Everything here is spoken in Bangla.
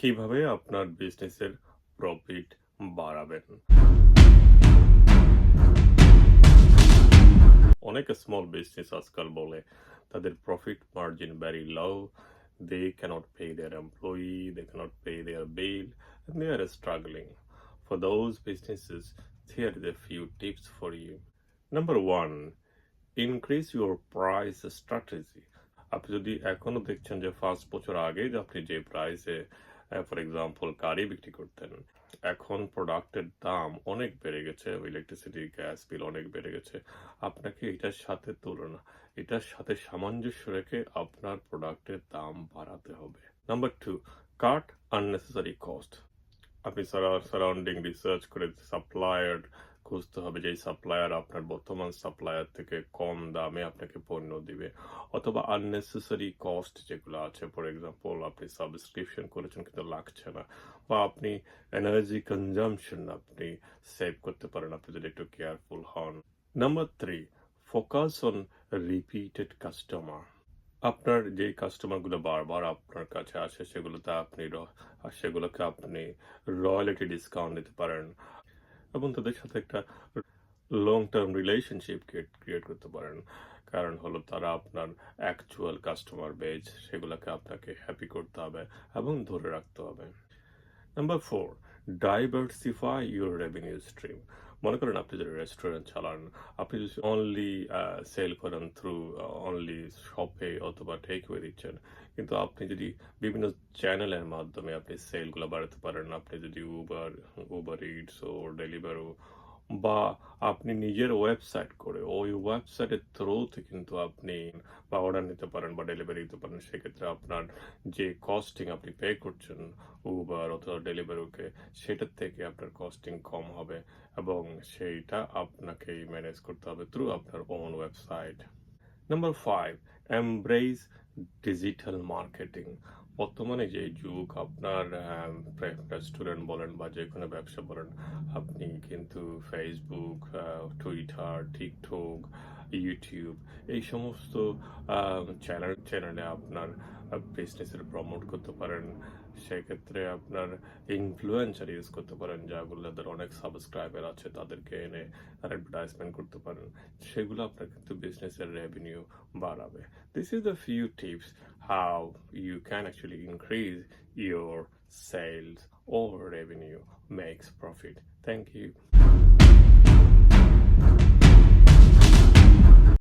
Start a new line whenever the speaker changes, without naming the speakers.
কীভাবে আপনার বিজনেসের প্রফিট বাড়াবেন? অনেক স্মল বিজনেস আজকাল বলে, তাদের profit margin very low they can't pay their employee they can't pay their bill they are struggling for those business here the few tips for you number one increase your price strategy আপনি যদি এখনও দেখছেন যে ফার্স্ট বছর আগে আপনি যে প্রাইসে ফর এক্সাম্পল গাড়ি বিক্রি করতেন। এখন প্রোডাক্টের দাম অনেক বেড়ে গেছে ইলেকট্রিসিটি গ্যাস বিল অনেক বেড়ে গেছে। আপনাকে এটার সাথে তুলনা, এটার সাথে সামঞ্জস্য রেখে আপনার প্রোডাক্টের দাম বাড়াতে হবে। Number two cut unnecessary cost আপনি সারা সারাউন্ডিং রিসার্চ করে সাপ্লায়ার খুঁজতে হবে যে সাপ্লায়ার আপনার বর্তমান সাপ্লায়ার থেকে কম দামে আপনাকে পণ্য দিবে অথবা আননেসেসারি কস্ট যেগুলো আছে। ফর এক্সাম্পল আপনি সাবস্ক্রিপশন করেছেন কিন্তু লাগছে না বা আপনি এনার্জি কনজামশন আপনি সেভ করতে পারেন, আপনি যদি একটু কেয়ারফুল হন। Number three focus on repeated customer আপনার যে কাস্টমারগুলো বারবার আপনার কাছে আসে, সেগুলোতে আপনি সেগুলোকে আপনি রয়্যালিটি ডিসকাউন্ট দিতে পারেন। এবং তাদের সাথে একটা লং টার্ম রিলেশনশিপ ক্রিয়েট করতে পারেন। কারণ হলো তারা আপনার অ্যাকচুয়াল কাস্টমার বেজ সেগুলোকে আপনাকে হ্যাপি করতে হবে এবং ধরে রাখতে হবে। Number four diversify your revenue stream মনে করেন আপনি যদি রেস্টুরেন্ট চালান, আপনি যদি অনলি সেল করেন থ্রু অনলি শপে অথবা টেক ওয়ে দিচ্ছেন, কিন্তু আপনি যদি বিভিন্ন চ্যানেলের মাধ্যমে আপনি সেলগুলো বাড়াতে পারেন, আপনি যদি উবার উবার ইটস ও ডেলিভারো বা আপনি নিজের ওয়েবসাইট করে ওই ওয়েবসাইটের থ্রুতে কিন্তু আপনি বা অর্ডার নিতে পারেন বা ডেলিভারি দিতে পারেন। সেক্ষেত্রে আপনার যে কস্টিং আপনি পে করছেন উবার অথবা ডেলিভারিকে সেটার থেকে আপনার কস্টিং কম হবে এবং সেইটা আপনাকেই ম্যানেজ করতে হবে থ্রু আপনার own website number five embrace digital marketing বর্তমানে যে যুগ, আপনার রেস্টুরেন্ট বলেন বা যে কোনো ব্যবসা বলেন, আপনি কিন্তু ফেসবুক টুইটার টিকটক ইউটিউব এই সমস্ত চ্যানেল চ্যানেলে আপনার বিজনেসের প্রমোট করতে পারেন সেক্ষেত্রে আপনার ইনফ্লুয়েন্সার ইউজ করতে পারেন, যাগুলোদের অনেক সাবস্ক্রাইবার আছে, তাদেরকে এনে অ্যাডভার্টাইজমেন্ট করতে পারেন সেগুলো আপনার কিন্তু বিজনেসের রেভিনিউ বাড়াবে this is the few tips how you can actually increase your sales or revenue makes profit. Thank you.